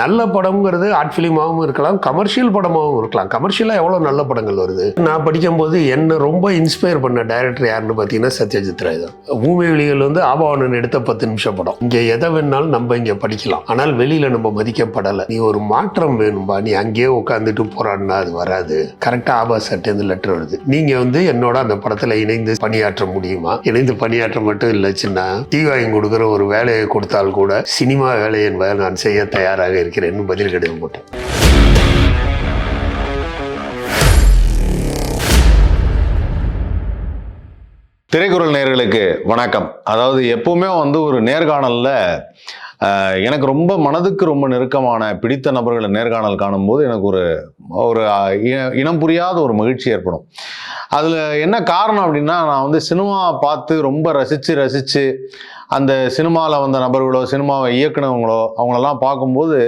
நல்ல படம்ங்கிறது ஆர்ட் ஃபிலிமாகவும் இருக்கலாம் கமர்ஷியல் படமாகவும் இருக்கலாம். கமர்ஷியலாக எவ்வளோ நல்ல படங்கள் வருது? நான் படிக்கும்போது என்னை ரொம்ப இன்ஸ்பயர் பண்ண டைரக்டர் யாருன்னு பார்த்தீங்கன்னா சத்யஜித் ராய் தான். பூமி வெளிகள் வந்து ஆபாவனன் எடுத்த பத்து நிமிஷம் படம். இங்கே எதை வேணாலும் நம்ம இங்கே படிக்கலாம். ஆனால் வெளியில் நம்ம மதிக்கப்படலை. நீ ஒரு மாற்றம் வேணும்பா. நீ அங்கேயே உட்காந்துட்டு போராடினா அது வராது. கரெக்டாக ஆபா சட்டேந்து லெட்டர் வருது. நீங்கள் வந்து என்னோட அந்த படத்தில் இணைந்து பணியாற்ற முடியுமா? இணைந்து பணியாற்ற மட்டும் இல்லைச்சுன்னா டீ கொடுக்குற ஒரு வேலையை கொடுத்தால் கூட சினிமா வேலை என்பதை நான் செய்ய தயாராக இருக்கிறேன்னு பதில் கிடையாது போட்டேன் திரைக்குறள் நேர்களுக்கு வணக்கம். அதாவது எப்பவுமே வந்து ஒரு நேர்காணலில் எனக்கு ரொம்ப மனதுக்கு ரொம்ப நெருக்கமான பிடித்த நபர்களை நேர்காணல் காணும்போது எனக்கு ஒரு ஒரு இனம் புரியாத ஒரு மகிழ்ச்சி ஏற்படும். அதில் என்ன காரணம் அப்படின்னா நான் வந்து சினிமா பார்த்து ரொம்ப ரசித்து ரசித்து அந்த சினிமாவில் வந்த நபர்களோ சினிமாவை இயக்குனவங்களோ அவங்களெல்லாம் பார்க்கும்போது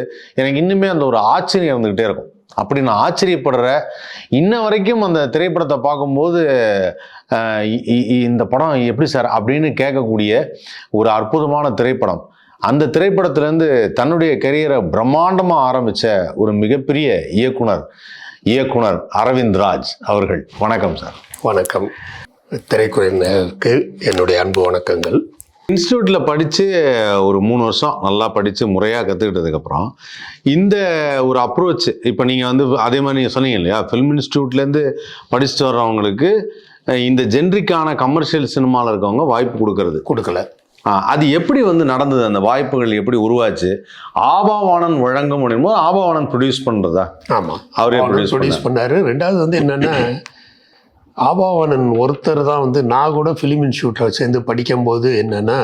எனக்கு இன்னுமே அந்த ஒரு ஆச்சரியம் இருந்துக்கிட்டே இருக்கும். அப்படி நான் ஆச்சரியப்படுற இன்ன வரைக்கும் அந்த திரைப்படத்தை பார்க்கும்போது இந்த படம் எப்படி சார்? அப்படின்னு கேட்கக்கூடிய ஒரு அற்புதமான திரைப்படம். அந்த திரைப்படத்திலேருந்து தன்னுடைய கெரியரை பிரம்மாண்டமாக ஆரம்பித்த ஒரு மிகப்பெரிய இயக்குனர் இயக்குனர் அரவிந்த் ராஜ் அவர்கள். வணக்கம் சார். வணக்கம். திரைக்குறைக்கு என்னுடைய அன்பு வணக்கங்கள். இன்ஸ்டியூட்டில் படித்து ஒரு மூணு வருஷம் நல்லா படித்து முறையாக கற்றுக்கிட்டதுக்கப்புறம் இந்த ஒரு அப்ரோச் இப்போ நீங்கள் வந்து அதே மாதிரி நீங்கள் சொன்னீங்க இல்லையா ஃபிலிம் இன்ஸ்டியூட்லேருந்து படிச்சுட்டு வர்றவங்களுக்கு இந்த ஜென்ரிக்கான கமர்ஷியல் சினிமாவில் இருக்கவங்க வாய்ப்பு கொடுக்கறது. கொடுக்கல. அது எப்படி வந்து நடந்தது? அந்த வாய்ப்புகள் எப்படி உருவாச்சு? ஆபாவானன் வழங்கும் அப்படின் போது ஆபாவானன் ப்ரொடியூஸ் பண்ணுறதா ஆமாம் அவர் ப்ரொடியூஸ் ப்ரொடியூஸ் பண்ணாரு. ரெண்டாவது வந்து என்னன்னா ஆபாவனன் ஒருத்தர் தான் வந்து நான் கூட ஃபிலிம் இன்ஸ்டியூட்டில் சேர்ந்து படிக்கும்போது என்னன்னா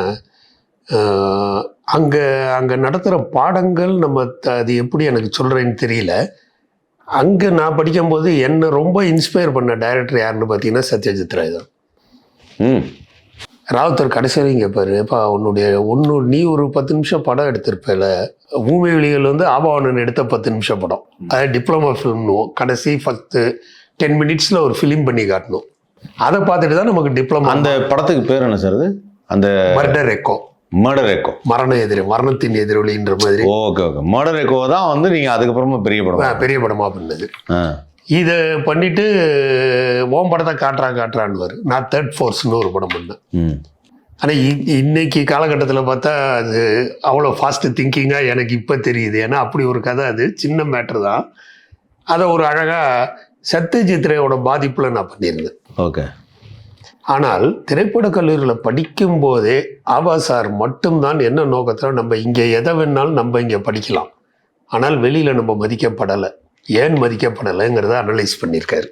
அங்கே அங்கே நடத்துகிற பாடங்கள் நம்ம த- அது எப்படி எனக்கு சொல்கிறேன்னு தெரியல. அங்கே நான் படிக்கும்போது என்னை ரொம்ப இன்ஸ்பயர் பண்ண டைரக்டர் யாருன்னு பார்த்தீங்கன்னா சத்யஜித் ராய் தான். ம். ராவுத்தர் கடைசியில் இங்கே பாரு உன்னுடைய ஒன்று நீ ஒரு பத்து நிமிஷம் படம் எடுத்திருப்பேல ஊமை வெளிகள் வந்து ஆபாவனன் எடுத்த பத்து நிமிஷம் படம். அது டிப்ளமா ஃபிலிம்னுவோம் கடைசி ஃபஸ்ட்டு டென் மினிட்ஸில் ஒரு ஃபிலிம் பண்ணி காட்டணும். அதை பார்த்துட்டு தான் நமக்கு டிப்ளமா அந்த படத்துக்கு பேர் என்ன சார் அது? அந்த மர்டர் எக்கோ மர்டர் எக்கோ மரண எதிரி மரணத்தின் எதிரொலின்ற மாதிரி. ஓகே ஓகே மர்டர் எக்கோ தான் வந்து நீங்கள் அதுக்கப்புறமா பெரிய படம் பெரிய படமாக பண்ணது. இதை பண்ணிட்டு ஓம் படத்தை காட்டுறா காட்டுறான்னு நான் தேர்ட் ஃபோர்ஸ்னு ஒரு படம் பண்ணேன். ஆனால் இன்னைக்கு காலகட்டத்தில் பார்த்தா அது அவ்வளோ ஃபாஸ்ட் திங்கிங்காக எனக்கு இப்போ தெரியுது. ஏன்னா அப்படி ஒரு கதை அது. சின்ன மேட்ரு தான். அதை ஒரு அழகாக சத்யஜித்ரேயோட பாதிப்பில் நான் பண்ணியிருந்தேன். ஓகே. ஆனால் திரைப்படக் கல்லூரியில் படிக்கும்போதே ஆபா சார் மட்டும்தான் என்ன நோக்கத்தில் நம்ம இங்கே எதை வேணாலும் நம்ம இங்கே படிக்கலாம். ஆனால் வெளியில் நம்ம மதிக்கப்படலை. ஏன் மதிக்கப்படலைங்கிறத அனலைஸ் பண்ணியிருக்காரு.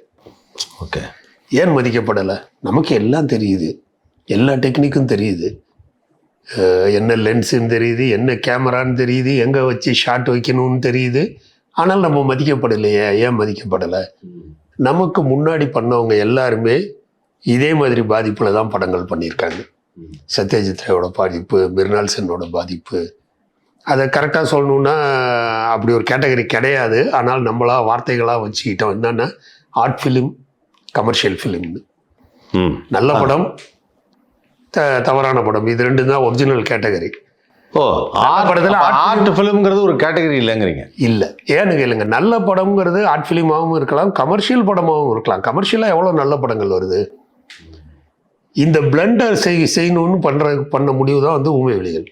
ஓகே. ஏன் மதிக்கப்படலை? நமக்கு எல்லாம் தெரியுது. எல்லா டெக்னிக்கும் தெரியுது. என்ன லென்ஸுன்னு தெரியுது என்ன கேமரான்னு தெரியுது எங்கே வச்சு ஷாட் வைக்கணும்னு தெரியுது. ஆனால் நம்ம மதிக்கப்படலையே ஏன் மதிக்கப்படலை? நமக்கு முன்னாடி பண்ணவங்க எல்லாருமே இதே மாதிரி பாதிப்பில் தான் படங்கள் பண்ணியிருக்காங்க. சத்யஜித் ராயோட பாதிப்பு மிர்னால் சென்னோட பாதிப்பு. அதை கரெக்டாக சொல்லணுன்னா அப்படி ஒரு கேட்டகரி கிடையாது. ஆனால் நம்மளா வார்த்தைகளாக வச்சுக்கிட்டோம். என்னென்னா ஆர்ட் ஃபிலிம் கமர்ஷியல் ஃபிலிம்னு நல்ல படம் த தவறான படம். இது ரெண்டும் தான் ஒரிஜினல் கேட்டகரி ஓ ஆர்ட் படத்துல ஆர்ட் ஃபிலிம்ங்கிறது ஒரு கேட்டகரி இல்லைங்கிறீங்க. இல்லை. ஏன்னு கேளுங்க நல்ல படம்ங்கிறது ஆர்ட் ஃபிலிமாகவும் இருக்கலாம் கமர்ஷியல் படமாகவும் இருக்கலாம். கமர்ஷியலாக எவ்வளோ நல்ல படங்கள் வருது? இந்த பிளண்டர் செய் செய்யணும்னு பண்ணுற பண்ண முடிவு தான் வந்து உண்மை வெளிகள்.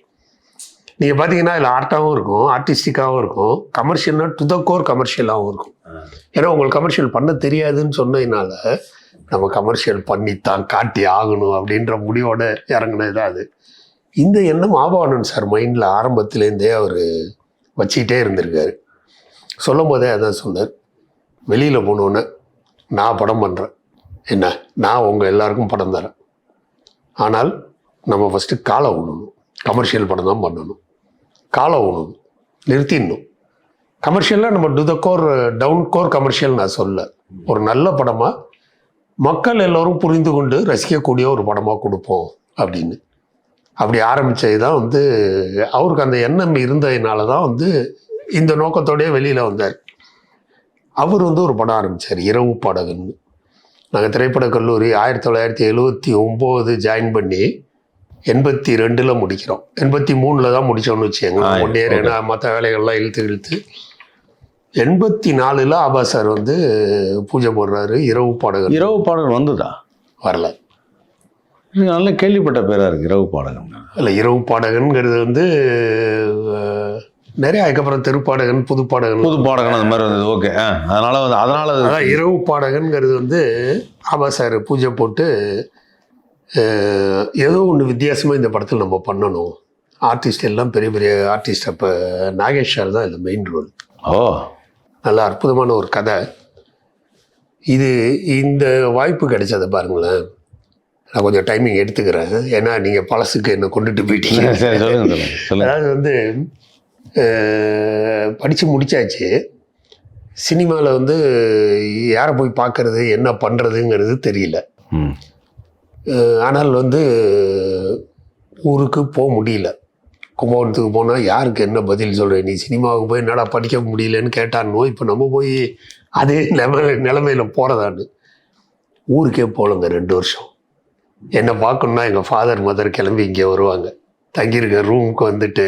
நீங்கள் பார்த்தீங்கன்னா இதில் ஆர்ட்டாகவும் இருக்கும் ஆர்டிஸ்டிக்காகவும் இருக்கும். கமர்ஷியல்னா டு த கோர் கமர்ஷியலாகவும் இருக்கும். ஏன்னா உங்களுக்கு கமர்ஷியல் பண்ண தெரியாதுன்னு சொன்னதுனால நம்ம கமர்ஷியல் பண்ணித்தான் காட்டி ஆகணும் அப்படின்ற முடிவோட இறங்குனது தான் அது. இந்த எண்ணம் ஆபானன் சார் மைண்டில் ஆரம்பத்துலேருந்தே அவர் வச்சுக்கிட்டே இருந்திருக்காரு. சொல்லும் போதே அதான் சொன்னார். வெளியில் போனோன்னே நான் படம் பண்ணுறேன் என்ன? நான் உங்கள் எல்லாருக்கும் படம் தரேன். ஆனால் நம்ம ஃபஸ்ட்டு காலை ஊனணும். கமர்ஷியல் படம் தான் பண்ணணும். காலை ஊனணும். நிறுத்திடணும். கமர்ஷியலாக நம்ம to the core down core commercial நான் சொல்ல. ஒரு நல்ல படமாக மக்கள் எல்லோரும் புரிந்து கொண்டு ரசிக்கக்கூடிய ஒரு படமாக கொடுப்போம் அப்படின்னு. அப்படி ஆரம்பித்தது தான் வந்து அவருக்கு அந்த எண்ணம் இருந்ததுனால தான் வந்து இந்த நோக்கத்தோடயே வெளியில் வந்தார். அவர் வந்து ஒரு படம் ஆரம்பித்தார் இரவு பாடகன்னு. நாங்கள் திரைப்படக் கல்லூரி ஆயிரத்தி தொள்ளாயிரத்தி எழுவத்தி ஒம்போது ஜாயின் பண்ணி எண்பத்தி ரெண்டில் முடிக்கிறோம். எண்பத்தி மூணில் தான் முடிச்சோம்னு வச்சுக்கோங்க. One year. ஏன்னா மற்ற வேலைகள்லாம் இழுத்து இழுத்து. எண்பத்தி நாலில் ஆபா சார் வந்து பூஜை போடுறாரு இரவு பாடகர் இரவு பாடகன் வந்ததா? வரல. நல்ல கேள்விப்பட்ட பேரா இருக்கு இரவு பாடகன் இல்லை இரவு பாடகன்கிறது வந்து நிறைய அதுக்கப்புறம் தெருப்பாடகன் புது பாடகன். புது பாடகன் அந்த மாதிரி வந்தது. ஓகே. அதனால வந்து அதனால அது- அதான் இரவு பாடகன்கிறது வந்து ஆபா சார் பூஜை போட்டு ஏதோ ஒன்று வித்தியாசமாக இந்த படத்தில் நம்ம பண்ணணும். ஆர்டிஸ்ட் எல்லாம் பெரிய பெரிய ஆர்டிஸ்ட் அப்போ நாகேஷ் சார் தான் இந்த மெயின் ரோல் ஓ. நல்ல அற்புதமான ஒரு கதை. இது இந்த வாய்ப்பு கிடைச்சதை பாருங்களேன். நான் கொஞ்சம் டைமிங் எடுத்துக்கிறேன். ஏன்னா நீங்கள் பழசுக்கு என்ன கொண்டுட்டு போயிட்டீங்க. அதாவது வந்து படித்து முடிச்சாச்சு. சினிமாவில் வந்து யாரை போய் பார்க்கறது என்ன பண்ணுறதுங்கிறது தெரியல. ஆனால் வந்து ஊருக்கு போக முடியல. கும்பகோணத்துக்கு போனால் யாருக்கு என்ன பதில் சொல்கிற நீ சினிமாவுக்கு போய் என்னடா படிக்க முடியலன்னு கேட்டானோ இப்போ நம்ம போய் அதே நில நிலைமையில் போகிறதான்னு ஊருக்கே போகலங்க ரெண்டு வருஷம். என்னை பார்க்கணுன்னா எங்கள் ஃபாதர் மதர் கிளம்பி இங்கே வருவாங்க. தங்கியிருக்க ரூமுக்கு வந்துட்டு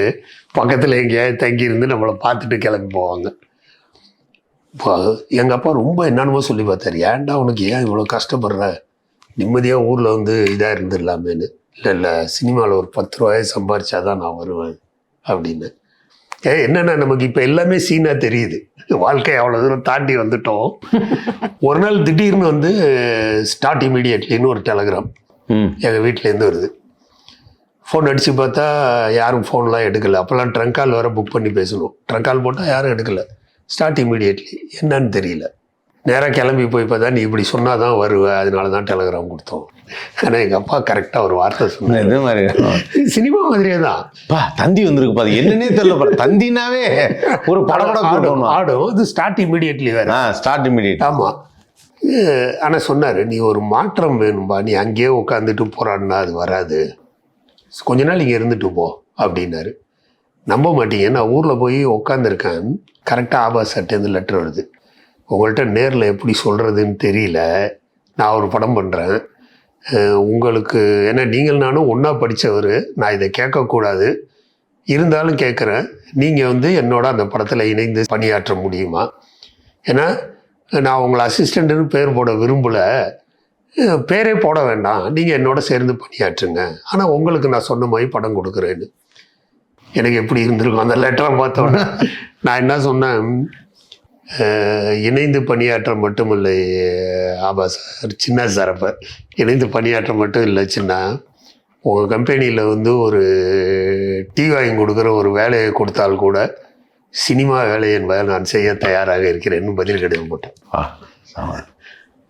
பக்கத்தில் எங்கேயாவது தங்கியிருந்து நம்மளை பார்த்துட்டு கிளம்பி போவாங்க. இப்போ எங்கள் அப்பா ரொம்ப என்னென்னமோ சொல்லி பார்த்தாரு. ஏன்டா உனக்கு ஏன் இவ்வளோ கஷ்டப்படுற? நிம்மதியாக ஊரில் வந்து இதாக இருந்துடலாமேன்னு. இல்லை இல்லை சினிமாவில் ஒரு பத்து ரூபாயை சம்பாரிச்சாதான் நான் வருவேன் அப்படின்னு. ஏ என்னென்னா நமக்கு இப்போ எல்லாமே சீனாக தெரியுது. வாழ்க்கை அவ்வளோ தூரம் தாண்டி வந்துட்டோம். ஒரு நாள் திடீர்னு வந்து ஸ்டார்ட் இமீடியட்லின்னு ஒரு டெலகிராம் எங்கள் வீட்டிலேருந்து வருது. ஃபோன் அடித்து பார்த்தா யாரும் ஃபோன்லாம் எடுக்கலை. அப்போல்லாம் ட்ரங்க் கால் வேறு புக் பண்ணி பேசணும் ட்ரங்க் கால் போட்டால் யாரும் எடுக்கலை. ஸ்டார்ட் இமீடியட்லி என்னன்னு தெரியல. நேராக கிளம்பி போய் பார்த்தா நீ இப்படி சொன்னால் தான் வருவ. அதனால தான் டெலகிராம் கொடுத்தோம். ஆனால் எங்கள் அப்பா கரெக்டாக ஒரு வார்த்தை இதே மாதிரி. சினிமா மாதிரியே தான். பா தந்தி வந்திருக்கு பாரு. என்னன்னே தெரியல தந்தினாவே ஒரு படபட ஆடும் ஆடும். இது ஸ்டார்ட் இமீடியட்லி வேறு. ஸ்டார்ட் இமிடியேட் ஆமாம் ஆனால் சொன்னார் நீ ஒரு மாற்றம் வேணும்பா. நீ அங்கேயே உட்காந்துட்டு போராடினா அது வராது. கொஞ்ச நாள் இங்கே இருந்துட்டு போ அப்படின்னாரு. நம்ப மாட்டீங்க. நான் ஊரில் போய் உட்காந்துருக்கேன் கரெக்டாக ஆபாஸ் சட்டேந்து லெட்டர் வருது. உங்கள்கிட்ட நேரில் எப்படி சொல்கிறதுன்னு தெரியல. நான் ஒரு படம் பண்ணுறேன் உங்களுக்கு ஏன்னா நீங்கள் நானும் ஒன்றா படித்தவர் நான் இதை கேட்கக்கூடாது. இருந்தாலும் கேட்குறேன். நீங்கள் வந்து என்னோட அந்த படத்தில் இணைந்து பணியாற்ற முடியுமா? ஏன்னா நான் உங்களை அசிஸ்டண்ட்டுன்னு பேர் போட விரும்பலை. பேரே போட வேண்டாம். நீங்கள் என்னோட சேர்ந்து பணியாற்றுங்க. ஆனால் உங்களுக்கு நான் சொன்ன மாதிரி படம் கொடுக்குறேன்னு. எனக்கு எப்படி இருந்திருக்கும் அந்த லெட்டரை பார்த்தோன்னே நான் என்ன சொன்னேன்? இணைந்து பணியாற்ற மட்டும் இல்லை ஆபா சார் சின்ன சார் அப்போ. இணைந்து பணியாற்ற மட்டும் இல்லை சின்ன. உங்கள் கம்பெனியில் வந்து ஒரு டீ வாங்கி கொடுக்குற ஒரு வேலையை கொடுத்தால் கூட சினிமா வேலை என்பதை நான் செய்ய தயாராக இருக்கிறேன்னு பதில் கடிதம் போட்டேன்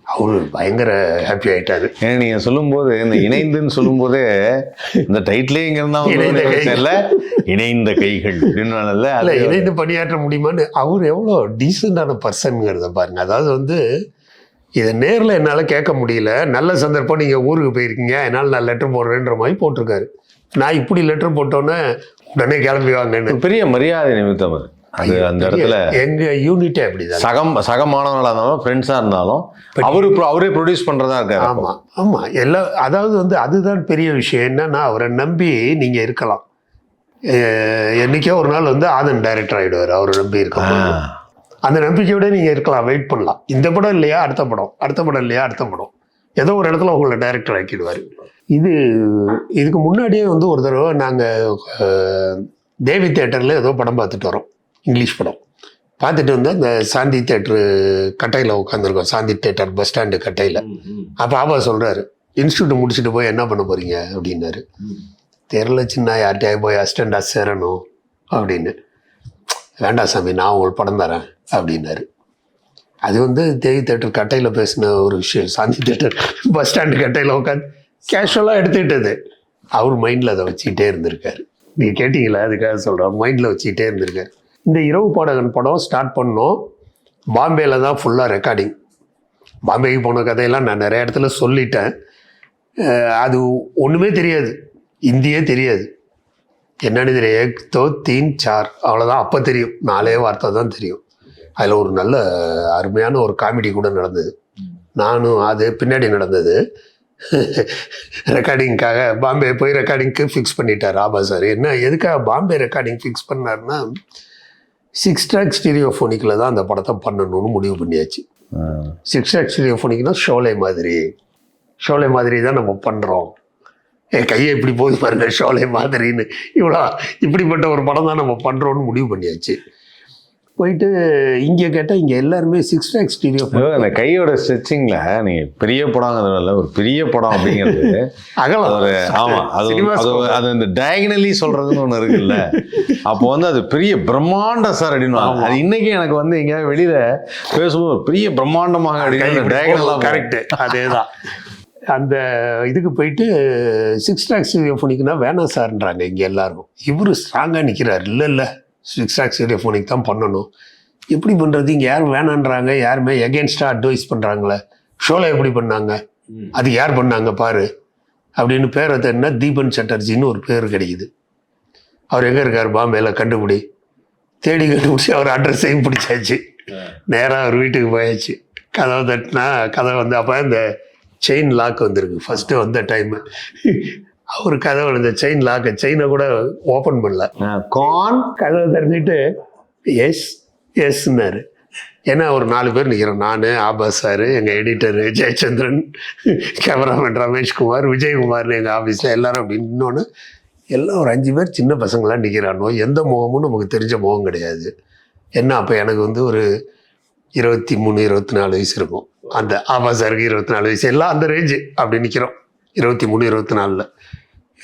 அவரு பயங்கர ஹாப்பி ஆயிட்டாரு. ஏன்னா நீங்க சொல்லும்போது இந்த இணைந்துன்னு சொல்லும்போதே இந்த டைட்டிலே இங்க இருந்தா இணைந்த கைகள். இல்ல இணைந்த கைகள். அப்படின்னு இல்ல அது இணைந்து பணியாற்ற முடியுமான்னு அவர் எவ்வளோ டீசெண்டான பர்சன்ங்கிறத பாருங்க. அதாவது வந்து இதை நேரில் என்னால் கேட்க முடியல. நல்ல சந்தர்ப்பம் நீங்கள் ஊருக்கு போயிருக்கீங்க. என்னால் நான் லெட்டர் போடுறேன்ற மாதிரி போட்டிருக்காரு. நான் இப்படி லெட்டர் போட்டோன்னே உடனே கிளம்பி வாங்கன்னு பெரிய மரியாதை நிமித்தம் அது. அது அந்த இடத்துல எங்க யூனிட்டே அப்படிதான் சகம் சக மாணவர்களா இருந்தாலும் ஃப்ரெண்ட்ஸா இருந்தாலும் அவரு அவரே ப்ரொடியூஸ் பண்றதா இருக்காரு ஆமா ஆமா. எல்லா அதாவது வந்து அதுதான் பெரிய விஷயம். என்னன்னா அவரை நம்பி நீங்க இருக்கலாம். என்னைக்கோ ஒரு நாள் வந்து ஆதன் டைரக்டர் ஆயிடுவார் அவரை நம்பி இருக்க ஆ. அந்த நம்பிக்கையோட நீங்க இருக்கலாம் வெயிட் பண்ணலாம். இந்த படம் இல்லையா அடுத்த படம். அடுத்த படம் இல்லையா அடுத்த படம். ஏதோ ஒரு இடத்துல உங்களை டைரக்டர் ஆக்கிடுவார். இது இதுக்கு முன்னாடியே வந்து ஒரு தடவை நாங்கள் தேவி தேட்டரில் ஏதோ படம் பார்த்துட்டு வரோம். இங்கிலீஷ் படம். பார்த்துட்டு வந்து அந்த சாந்தி தேட்டரு கட்டையில் உட்காந்துருக்கோம் சாந்தி தேட்டர் பஸ் ஸ்டாண்டு கட்டையில். அப்போ ஆபா சொல்கிறாரு இன்ஸ்டியூட் முடிச்சுட்டு போய் என்ன பண்ண போகிறீங்க அப்படின்னாரு. தெரில சின்ன யார்கிட்டயாவது போய் அசிஸ்டண்டாக சேரணும். அப்படின்னு. வேண்டாம் சாமி நான் உங்களுக்கு படம் தரேன். அப்படின்னாரு. அது வந்து தேவி தேட்டர் கட்டையில் பேசின ஒரு விஷயம். சாந்தி தேட்டர் பஸ் ஸ்டாண்டு கட்டையில் உட்காந்து கேஷுவலாக எடுத்துக்கிட்டது. அவர் மைண்டில் அதை வச்சுக்கிட்டே இருந்திருக்காரு. நீங்கள் கேட்டிங்களா அதுக்காக சொல்கிறேன் மைண்டில் வச்சுக்கிட்டே இருந்திருக்காரு. இந்த இரவு பாடகன் படம் ஸ்டார்ட் பண்ணோம். பாம்பேயில் தான் ஃபுல்லாக ரெக்கார்டிங் பாம்பேக்கு போன கதையெல்லாம் நான் நிறைய இடத்துல சொல்லிட்டேன். அது ஒன்றுமே தெரியாது. இந்தியே தெரியாது. என்னன்னு தெரியும் ஏக்தோ தீன் சார். அவ்வளோதான் அப்போ தெரியும். நாலே வார்த்தை தான் தெரியும். அதில் ஒரு நல்ல அருமையான ஒரு காமெடி கூட நடந்தது. நானும் அது பின்னாடி நடந்தது. ரெக்கார்டிங்க்காக பாம்பே போய் ரெக்கார்டிங்க்கு ஃபிக்ஸ் பண்ணிட்டார் ஆபா சார் என்ன எதுக்காக பாம்பே ரெக்கார்டிங் ஃபிக்ஸ் பண்ணாருன்னா சிக்ஸ் ட்ராக் ஸ்டீரியோஃபோனிக்கில் தான் அந்த படத்தை பண்ணணும்னு முடிவு பண்ணியாச்சு. சிக்ஸ் ட்ராக் ஸ்டீரியோஃபோனிக்னா ஷோலே மாதிரி. ஷோலே மாதிரி தான் நம்ம பண்ணுறோம் என் கையை இப்படி போகுது பாருங்க ஷோலே மாதிரின்னு. இவ்வளோ இப்படிப்பட்ட ஒரு படம் தான் நம்ம பண்ணுறோன்னு முடிவு பண்ணியாச்சு. போயிட்டு இங்கே கேட்டால் இங்கே எல்லாருமே சிக்ஸ் ட்ராக் ஸ்டீரியோ அந்த கையோட ஸ்ட்ரெச்சிங்ல நீங்க பெரிய படங்கிறதுல ஒரு பெரிய படம் அப்படிங்கிறது அகலம். ஒரு ஆமா அது அது. அது இந்த டயகனலி சொல்றதுன்னு ஒண்ணு இருக்குல்ல. அப்போ வந்து அது பெரிய பிரம்மாண்டம் சார் அப்படின்னு. அது இன்னைக்கு எனக்கு வந்து எங்கேயாவது வெளியில பேசும்போது ஒரு பெரிய பிரம்மாண்டமாக அப்படின்னு டயகனலா கரெக்ட் அதே தான் அந்த இதுக்கு போயிட்டு சிக்ஸ் ட்ராக் ஸ்டீரியோஃபோனிக்னா வேணாம் சார்ன்றாங்க இங்கே எல்லாரும் இவரு ஸ்ட்ராங்காக நிற்கிறார் இல்லை இல்லை. சிக்ஸ் ட்ராக் ஸ்டீரியோஃபோனிக் தான் பண்ணணும். எப்படி பண்ணுறது இங்கே யாரும் வேணான்றாங்க யாருமே எகேன்ஸ்டாக அட்வைஸ் பண்ணுறாங்களே ஷோவில் எப்படி பண்ணாங்க? அது யார் பண்ணாங்க பாரு. அப்படின்னு பேரை என்ன? தீபன் சட்டர்ஜின்னு ஒரு பேர் கிடைக்குது. அவர் எங்கே இருக்கார்? பாம்பேல கண்டுபிடி. தேடி கண்டுபிடிச்சி அவர் அட்ரஸையும் பிடிச்சாச்சு. நேராக அவர் வீட்டுக்கு போயாச்சு. கதவை தட்டினா கதவை வந்து அப்போ இந்த செயின் லாக் வந்திருக்கு. ஃபஸ்ட்டு வந்த டைமு அவர் கதவை இந்த செயின் லாக்கை செயினை கூட ஓப்பன் பண்ணல. கான் கதவை திறந்துட்டு எஸ் எஸ்ன்னாரு ஏன்னா ஒரு நாலு பேர் நிற்கிறோம் நான் ஆபாஸ் சார் எங்கள் எடிட்டர் ஜெயச்சந்திரன் கேமராமேன் ரமேஷ்குமார் விஜயகுமார்னு எங்கள் ஆஃபீஸில் எல்லாரும் அப்படி இன்னொன்று எல்லாம் ஒரு அஞ்சு பேர் சின்ன பசங்களாம் நிற்கிறானோ எந்த முகமும் நமக்கு தெரிஞ்ச முகம் கிடையாது. என்ன அப்போ எனக்கு வந்து ஒரு இருபத்தி மூணு இருபத்தி நாலு வயசு இருக்கும். அந்த ஆபாஸ் சாருக்கு இருபத்தி நாலு வயசு. எல்லாம் அந்த ரேஞ்சு அப்படி நிற்கிறோம் இருபத்தி மூணு இருபத்தி நாலில்.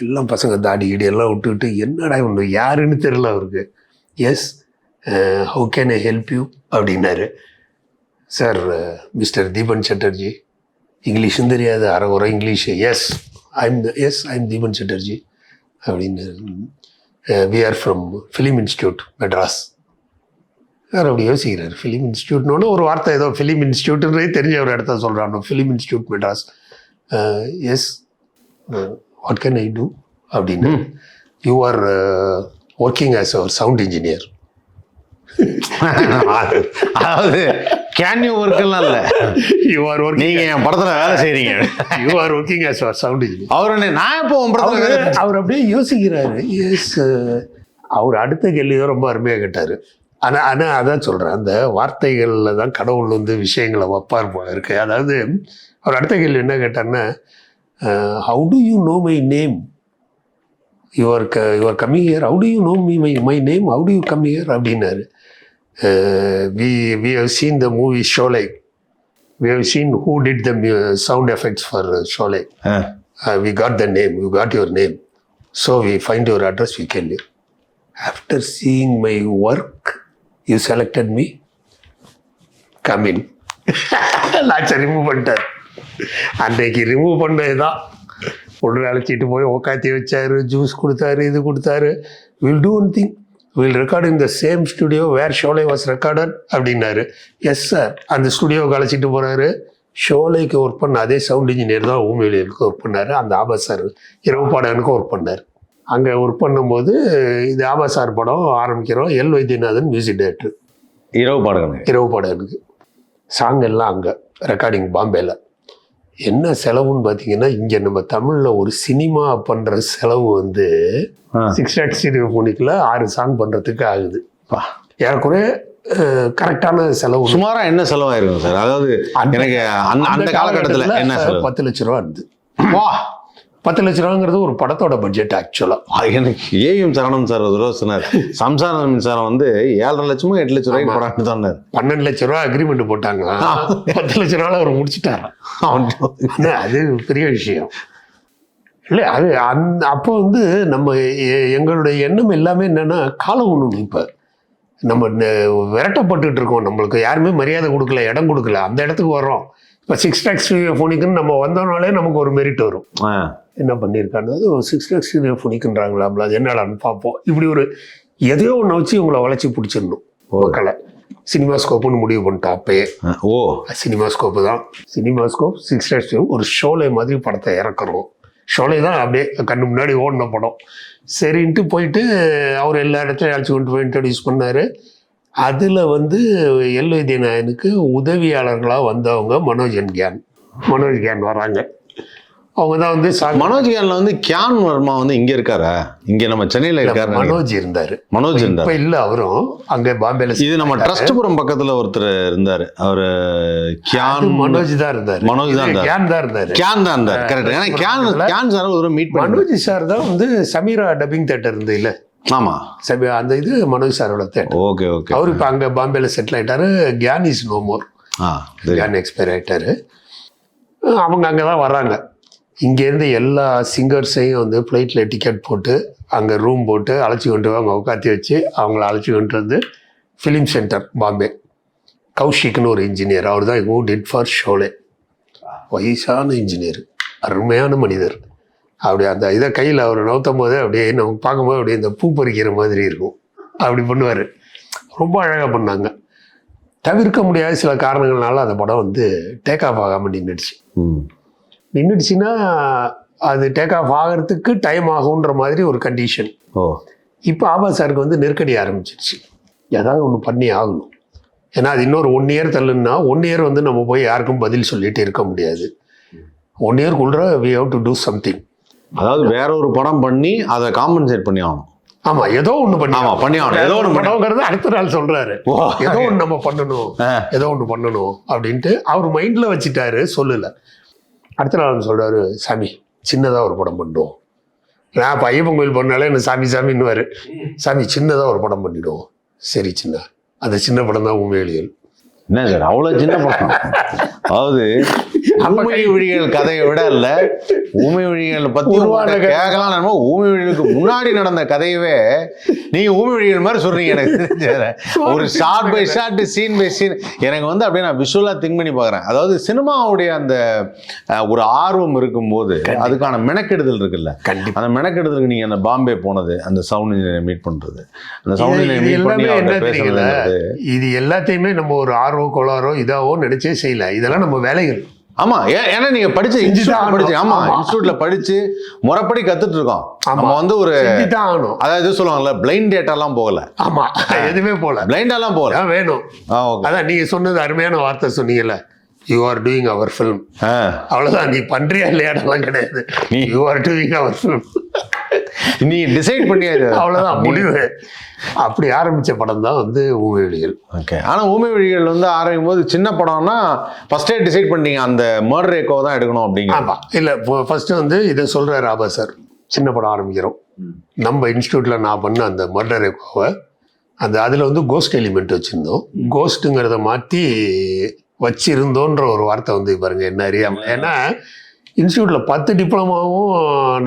எல்லாம் பசங்க தாடி இடி எல்லாம் விட்டுக்கிட்டு என்னடா ஒன்று யாருன்னு தெரில அவருக்கு. Yes how can I help you அப்படின்னாரு. சார் மிஸ்டர் தீபன் சட்டர்ஜி இங்கிலீஷும் தெரியாது அரை English yes I'm yes I'm Deepan Chatterjee அப்படின்னு we are from film institute Madras sir அப்படி யோசிக்கிறார். ஃபிலிம் இன்ஸ்டியூட்னோட ஒரு வார்த்தை ஏதோ ஃபிலிம் இன்ஸ்டியூட்டுன்றே தெரிஞ்ச ஒரு இடத்த சொல்கிறான் film institute Madras yes what can I do அப்படின்னு you are working as our sound engineer அதாவது கேன் யூ ஒர்க்கெல்லாம் இல்ல? யூ ஆர் ஒர்க்கிங் நீங்க என் படத்துல வேலை செய்றீங்க. You are working as our sound engineer அவர் நான் இப்போ உன் படத்துல அவர் அப்படியே யோசிக்கிறாரு. எஸ் அவர் அடுத்த கேள்வி தான் ரொம்ப அருமையாக கேட்டார். ஆனால் ஆனால் அதான் சொல்கிறேன் அந்த வார்த்தைகளில் தான் கடவுள் வந்து விஷயங்களை வைப்பார் போல இருக்கு. அதாவது அவர் அடுத்த கேள்வி என்ன கேட்டார்னா how do you know my name your க your coming year how do you know me my my name how do you come year அப்படின்னாரு we we have seen the movie Sholay we have seen who did the sound effects for Sholay ah. we got the name, you got your name. So we find your address, we kill you. After seeing my work, you selected me. Come in. லாட்சை remove பண்ணிட்டார் அன்னைக்கு remove பண்ணது தான் உடனே அழைச்சிட்டு போய் உக்காத்தி வச்சாரு juice கொடுத்தாரு இது கொடுத்தாரு. Will do one thing will record the same studio where Sholay was recorded அப்படின்னாரு. எஸ் சார் அந்த ஸ்டுடியோவுக்கு அழைச்சிட்டு போகிறாரு ஷோலைக்கு ஒர்க் பண்ண அதே சவுண்ட் இன்ஜினியர் தான் ஊமையிலுக்கு ஒர்க் பண்ணார். அந்த ஆபா சார் இரவு பாடகனுக்கு ஒர்க் பண்ணார். அங்கே ஒர்க் பண்ணும்போது இது ஆபா சார் படம் ஆரம்பிக்கிறோம். எல் வைத்தியநாதன் மியூசிக் டைரக்டர் இரவு பாடுங்க இரவு பாடகனுக்கு. சாங் எல்லாம் அங்கே ரெக்கார்டிங் பாம்பேல. என்ன செலவுன்னு பார்த்தீங்கன்னா இங்கே நம்ம தமிழில் ஒரு சினிமா பண்ணுற செலவு வந்து சிக்ஸ் லேக் ஸ்டீரியோ ஃபோனிக்கில் ஆறு சாங் பண்ணுறதுக்கு ஆகுது. பா. ஏறக்குறைய கரெக்டான செலவு. சுமாரா என்ன செலவாயிருக்கும் சார்? அதாவது எனக்கு அந்த அந்த காலகட்டத்துல என்ன பத்து லட்ச ரூபா இருந்தது. வா பத்து லட்ச ரூபாங்கிறது ஒரு படத்தோட பட்ஜெட் ஆக்சுவலாக எனக்கு ஏஎம் சரணம் சார் ஒரு சொன்னார். சம்சார மின்சாரம் வந்து ஏழரை லட்சமோ எட்டு லட்சம் ரூபாய்க்கு. படம் சொன்னார் பன்னெண்டு லட்ச ரூபா அக்ரிமெண்ட் போட்டாங்களா? பத்து லட்ச ரூபால அவர் முடிச்சிட்டாரா? அது பெரிய விஷயம். இல்லை அது அந்த அப்போ வந்து நம்ம எங்களுடைய எண்ணம் எல்லாமே என்னன்னா காலம் ஒன்று இப்போ நம்ம விரட்டப்பட்டுட்டு இருக்கோம். நம்மளுக்கு யாருமே மரியாதை கொடுக்கல இடம் கொடுக்கல. அந்த இடத்துக்கு வர்றோம். இப்போ சிக்ஸ் லேக்ஸ் ஃபோனிக்குன்னு நம்ம வந்தோம்னாலே நமக்கு ஒரு மெரிட் வரும். என்ன பண்ணியிருக்காங்க அது ஒரு சிக்ஸ் லேக்ஸ் ஃபோனிக்குன்றாங்களாம்ல அது என்னடான்னு பார்ப்போம். இப்படி ஒரு எதையோ ஒன்று வச்சு உங்களை வளைச்சி பிடிச்சிடணும் மக்களை. சினிமா ஸ்கோப்புன்னு முடிவு பண்ணிட்டேன் அப்பயே. ஓ. சினிமா ஸ்கோப்பு தான். சினிமா ஸ்கோப் சிக்ஸ் லேக்ஸ் ஒரு ஷோலே மாதிரி படத்தை இறக்குறோம். ஷோலே தான் அப்படியே கண்ணு முன்னாடி ஓடின படம். சரின்ட்டு போயிட்டு அவர் எல்லா இடத்துலையும் அழைச்சி கொண்டு போய் இன்ட்ரடியூஸ் பண்ணார். அதில் வந்து எல் நாயனுக்கு உதவியாளர்களாக வந்தவங்க மனோஜ் என் கியான். மனோஜ் கியான் வராங்க அவங்க தான் வந்து மனோஜ் கேன்ல வந்து கியான் வர்மா வந்து இங்க இருக்காரா? இங்க நம்ம சென்னையில இருக்காரு மனோஜ் இருந்தாரு. மனோஜ் இப்ப இருந்தார். இல்ல அவரும் அங்க பாம்பேல இது நம்ம ட்ரஸ்ட்புரம் பக்கத்துல ஒருத்தர் இருந்தாரு. அவரு கியான் மனோஜ் தான் இருந்தாரு. மனோஜ் தான். கியான் தான் இருந்தாரு. கியான் தான் இருந்தார். கரெக்ட் ஏன்னா கியான் கியான் சார் ஒரு மீட் மனோஜ் சார் தான் வந்து சமீரா டப்பிங் தேட்டர் இருந்து இல்ல ஆமா. சமீ அந்த இது மனோஜ் சாரோட தேட்டர். Okay okay. அவர் இப்ப அங்க பாம்பேல செட்டில் ஆயிட்டாரு. Gyan is no more. Gyan expire ஆயிட்டாரு. அஹ் அவங்க அங்கே தான் வர்றாங்க. இங்கேருந்து எல்லா சிங்கர்ஸையும் வந்து ஃப்ளைட்டில் டிக்கெட் போட்டு அங்கே ரூம் போட்டு அழைச்சி கொண்டு அவங்க உட்காத்தி வச்சு அவங்கள அழைச்சி கொண்டு வந்து ஃபிலிம் சென்டர் பாம்பே. கௌஷிக்னு ஒரு இன்ஜினியர் அவர் தான் ஹூ டிட் ஃபார் ஷோலே வயசான இன்ஜினியர் அருமையான மனிதர். அப்படி அந்த இதை கையில் அவர் நவுத்தும் போது அப்படியே நமக்கு பார்க்கும்போது அப்படியே இந்த பூ பறிக்கிற மாதிரி இருக்கும். அப்படி பண்ணுவார். ரொம்ப அழகாக பண்ணாங்க. தவிர்க்க முடியாத சில காரணங்கள்னால அந்த படம் வந்து டேக் ஆஃப் ஆகாமல் நின்றுடுச்சு ம். நின்றுடுச்சுன்னா அது டேக் ஆஃப் ஆகிறதுக்கு டைம் ஆகுன்ற மாதிரி ஒரு கண்டிஷன் ஓ. இப்போ ஆபா சாருக்கு வந்து நெருக்கடி ஆரம்பிச்சிருச்சு. ஏதாவது ஒன்று பண்ணி ஆகணும். ஏன்னா அது இன்னொரு ஒன் இயர் தள்ளுன்னா ஒன் இயர் வந்து நம்ம போய் யாருக்கும் பதில் சொல்லிட்டு இருக்க முடியாது. One இயர்க்குள்ள we have to do something அதாவது வேற ஒரு படம் பண்ணி அதை காம்பன்சேட் பண்ணி ஆகணும். ஆமா ஏதோ ஒன்று பண்ணி ஆமா பண்ணி ஆகணும். ஏதோ ஒன்று பண்ணி படங்கிறது அடுத்த நாள் சொல்றாரு. ஏதோ ஒன்று நம்ம பண்ணணும். ஏதோ ஒன்று பண்ணணும் அப்படின்ட்டு அவர் மைண்டில் வச்சுட்டாரு சொல்லல. அடுத்த நாள் சொல்றாரு சாமி சின்னதாக ஒரு படம் பண்ணுவோம். நான் இப்போ ஐயப்பன் கோயில் பண்ணாலே என்ன சாமி சாமின்னுவாரு. சாமி சின்னதாக ஒரு படம் பண்ணிடுவோம். சரி சின்ன. அந்த சின்ன படம் தான் உண்மையிலியல் என்ன சார் அவ்வளவு சின்ன படம்? அதாவது ஊமை விழிகள் கதையை விட இல்ல ஊமை விழிகள் பத்தி. கேட்கலாம். நம்ம ஊமை விழிகளுக்கு முன்னாடி நடந்த கதையவே நீங்க ஊமை விழிகள் மாதிரி சொல்றீங்க எனக்கு ஒரு short by short scene by scene எனக்கு வந்து அப்படியே நான் விஷுவலா திங்க் பண்ணி பார்க்குறேன். அதாவது சினிமாவுடைய அந்த ஒரு ஆர்வம் இருக்கும்போது அதுக்கான மெனக்கெடுதல் இருக்குல்ல. அந்த மெனக்கெடுதலுக்கு நீங்க அந்த பாம்பே போனது அந்த சவுண்ட் இன்ஜினியரை மீட் பண்றது. அந்த சவுண்ட் இன்ஜினியர் மீட் பண்ணி என்ன பேசுறது இது எல்லாத்தையுமே நம்ம ஒரு ஆர்வோ கோளாரோ இதாவோ நினைச்சே செய்யல. இதெல்லாம் நம்ம வேலைகள். ஆமா ஏன்னா நீங்க படிச்ச இன்ஸ்டியூட்ல ஆகணும். படிச்சு ஆமா. இன்ஸ்டியூட்ல படிச்சு முறைப்படி கத்துட்டு இருக்கோம். நம்ம வந்து ஒரு ஆகணும். அதாவது சொல்லுவாங்கல்ல பிளைண்ட் டேட்டாலாம் போகல. ஆமா. எதுவுமே போல பிளைண்டாலாம் போகல. வேணும். அதான் நீங்க சொன்னது அருமையான வார்த்தை சொன்னீங்கல்ல you are doing our film ஆ. அவ்வளவுதான் நீ பண்றியா இல்லையாடலாம் கிடையாது. நீ- you are doing our film நீ டிசைட் பண்ணியாச்சு. அவ்வளவுதான். முடிவு. அப்படி ஆரம்பிச்ச படம் தான் வந்து ஊழியல் ஓகே ஆனா ஊமை வழிகள் வந்து ஆரம்பிக்கும் போது சின்ன படம்னா ஃபர்ஸ்டே டிசைட் பண்ணீங்க அந்த மர்டர் ஏக்கோ தான் எடுக்கணும் அப்படிங்க ஆமா. இல்ல ஃபர்ஸ்ட் வந்து இதை சொல்றாரு ஆபா சார். சின்ன படம் ஆரம்பிக்கிறோம். நம்ம இன்ஸ்டியூட்ல நான் பண்ண அந்த மர்டர் எக்கோவை அந்த அதுல வந்து கோஸ்ட் எலிமெண்ட் வச்சிருந்தோம். கோஸ்ட்டுங்கிறத மாத்தி வச்சிருந்தோன்ற ஒரு வார்த்தை வந்து பாருங்க என்ன அறியாம. ஏன்னா இன்ஸ்டியூட்ல பத்து டிப்ளமாவும்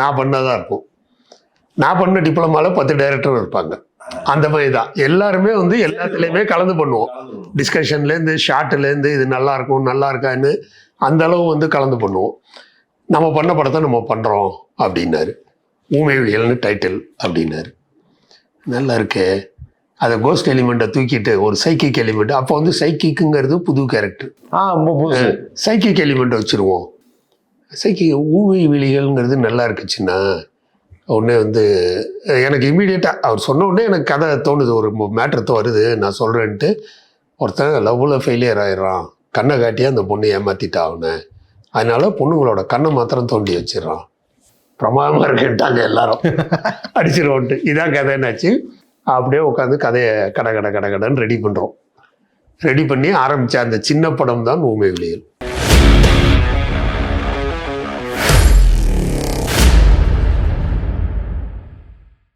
நான் பண்ணதா இருக்கும். நான் பண்ண டிப்ளமால பத்து டைரக்டர் இருப்பாங்க. அந்த மாதிரி தான். எல்லாருமே வந்து எல்லாத்துலேயுமே கலந்து பண்ணுவோம். டிஸ்கஷன்லேருந்து ஷார்ட்லேருந்து இது நல்லா இருக்கும் நல்லா இருக்கான்னு அந்த அளவு வந்து கலந்து பண்ணுவோம். நம்ம பண்ண படத்தை நம்ம பண்ணுறோம் அப்படின்னாரு. ஊமைவியல்னு டைட்டில் அப்படின்னாரு. நல்லா இருக்கே. அதை கோஸ்ட் எலிமெண்ட்டை தூக்கிட்டு ஒரு சைக்கிக் எலிமெண்ட் அப்போ வந்து சைக்கிக்குங்கிறது புது கேரக்டர் ஆ சைக்கிக் எலிமெண்ட் வச்சுருவோம். சைக்கிக் ஊமை விழிகள்ங்கிறது நல்லா இருக்குச்சுன்னா உடனே வந்து எனக்கு இமீடியட்டாக அவர் சொன்ன உடனே எனக்கு கதை தோணுது. ஒரு மேட்ரு வருது. நான் சொல்கிறேன்ட்டு ஒருத்தன் லவ்வில் ஃபெயிலியர் ஆயிடுறான். கண்ணை காட்டியே அந்த பொண்ணை ஏமாத்திட்டா அவனை. அதனால பொண்ணுங்களோட கண்ணை மாத்திரம் தோண்டி வச்சிடுறான். பிரமாதமாக இருக்குன்ட்டாங்க எல்லாரும். அடிச்சிருவோன்ட்டு. இதான் கதை என்னாச்சு? அப்படியே உட்காந்து கதையை கட கட கட கடன்னு ரெடி பண்ணுறோம் ரெடி பண்ணி ஆரம்பித்த அந்த சின்ன படம் தான் ஊமை விழிகள்